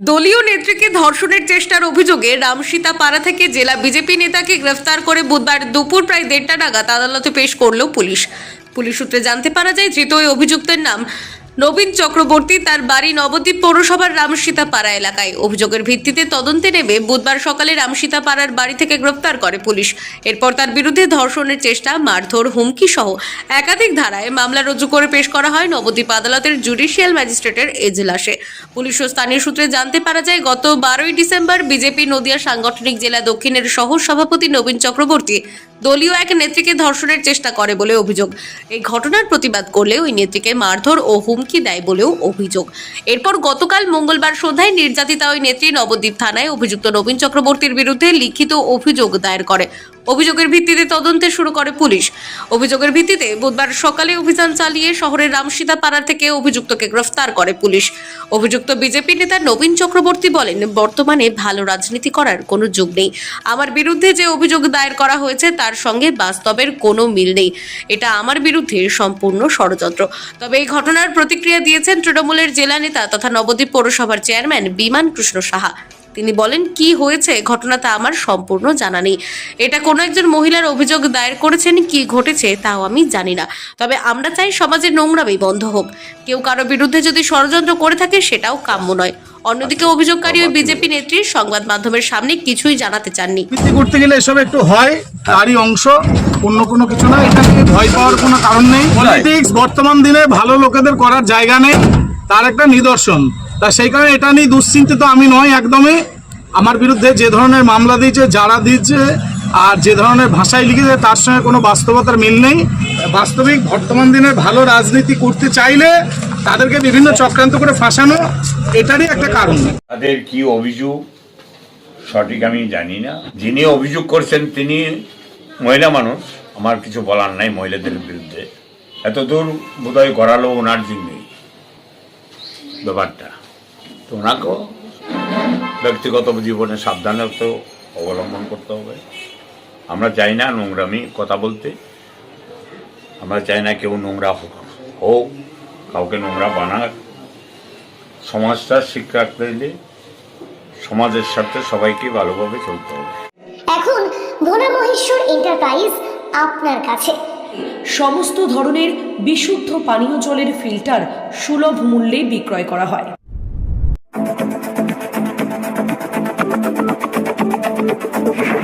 দলীয় নেত্রীকে ধর্ষণের চেষ্টার অভিযোগে রামসীতা পাড়া থেকে জেলা বিজেপি নেতাকে গ্রেফতার করে বুধবার দুপুর প্রায় দেড়টা নাগাদ আদালতে পেশ করল পুলিশ। পুলিশ সূত্রে জানতে পারা যায় ধৃত ওই অভিযুক্তের নাম নবীন চক্রবর্তী তার বাড়ি নবদ্বীপ পৌরসভার রামসীতা পাড়া এলাকায়। অভিযোগের ভিত্তিতে তদন্তে নেমে বুধবার সকালে রামসীতা পাড়ার বাড়ি থেকে গ্রেপ্তার করে পুলিশ। এরপর তার বিরুদ্ধে ধর্ষণের চেষ্টা, মারধর, হুমকি সহ একাধিক ধারায় মামলা রুজু করে পেশ করা হয় নবদ্বীপ আদালতের জুডিশিয়াল ম্যাজিস্ট্রেটের এজলাসে। পুলিশ ও স্থানীয় সূত্রে জানতে পারা যায়, গত বারোই ডিসেম্বর বিজেপি নদিয়া সাংগঠনিক জেলা দক্ষিণের সহ সভাপতি নবীন চক্রবর্তী দলীয় এক নেত্রীকে ধর্ষণের চেষ্টা করে বলে অভিযোগ। এই ঘটনার প্রতিবাদ করলে ওই নেত্রীকে মারধর ও হুমকি দেয় বলেও অভিযোগ। এরপর গতকাল মঙ্গলবার সন্ধ্যায় নির্যাতিতা ওই নেত্রী নবদ্বীপ থানায় অভিযুক্ত নবীন চক্রবর্তীর বিরুদ্ধে লিখিত অভিযোগ দায়ের করে। অভিযোগের ভিত্তিতে তদন্তে শুরু করে পুলিশ। অভিযোগের ভিত্তিতে বুধবার সকালে অভিযান চালিয়ে শহরের রামসীতা পাড়া থেকে অভিযুক্তকে গ্রেফতার করে পুলিশ। অভিযুক্ত বিজেপি নেতা নবীন চক্রবর্তী বলেন, বর্তমানে ভালো রাজনীতি করার কোনো যুগ নেই। আমার বিরুদ্ধে যে অভিযোগ দায়ের করা হয়েছে, তার সঙ্গে বাস্তবের কোনো মিল নেই। এটা আমার বিরুদ্ধে সম্পূর্ণ ষড়যন্ত্র। তবে এই ঘটনার প্রতিক্রিয়া দিয়েছেন তৃণমূলের জেলা নেতা তথা নবদ্বীপ পৌরসভার চেয়ারম্যান বিমান কৃষ্ণ সাহা। তিনি বলেন কি হয়েছে? ঘটনাটা আমার সম্পূর্ণ জানা নেই। এটা কোনো একজন মহিলার অভিযোগ দায়ের করেছেন কি ঘটেছে তাও আমি জানি না। তবে আমরা চাই সমাজের নোংরামি বন্ধ হোক। কেউ কারও বিরুদ্ধে যদি ষড়যন্ত্র করে থাকে সেটাও কাম্য নয়। অন্যদিকে অভিযোগকারী ওই বিজেপি নেত্রী সংবাদ মাধ্যমের সামনে কিছুই জানাতে চাননি। করতে গেলে এসব একটু হয় তারই অংশ অন্য কোনো কিছু না। এটা নিয়ে ভয় পাওয়ার কোনো কারণ নেই। পলিটিক্স বর্তমান দিনে ভালো লোকেদের করার জায়গা নেই। তার একটা নিদর্শন। তা সেই কারণে এটা নিয়ে দুশ্চিন্তিত আমি নয় একদমই। আমার বিরুদ্ধে যে ধরনের মামলা দিয়েছে, যারা দিয়েছে, আর যে ধরনের ভাষায় লিখেছে, তার সঙ্গে কোনো বাস্তবতার মিল নেই। বাস্তবিক বর্তমান দিনে ভালো রাজনীতি করতে চাইলে তাদেরকে বিভিন্ন চক্রান্ত করে ফাঁসানো, এটারই একটা কারণ। তাদের কি অভিযোগ? সঠিক আমি জানি না। যিনি অভিযোগ করছেন, তিনি মহিলা মানুষ। আমার কিছু বলার নাই মহিলাদের বিরুদ্ধে। এত দূর বোধহয় করালো ওনার জন্যই ব্যাপারটা। তো ওনাকেও ব্যক্তিগত জীবনে সাবধানতা অবলম্বন করতে হবে। আমরা চাই না নোংরামি কথা বলতে। আমরা চাই না কেউ নোংরা হোক। হোক কাউকে নোংরা বানাক। সমাজটা শিক্ষা পেলে সমাজের সাথে সবাইকে ভালোভাবে চলতে হবে। এখন ভোলা মহেশ্বর এন্টারপ্রাইজ আপনার কাছে। সমস্ত ধরনের বিশুদ্ধ পানীয় জলের ফিল্টার সুলভ মূল্যে বিক্রয় করা হয়। Thank you.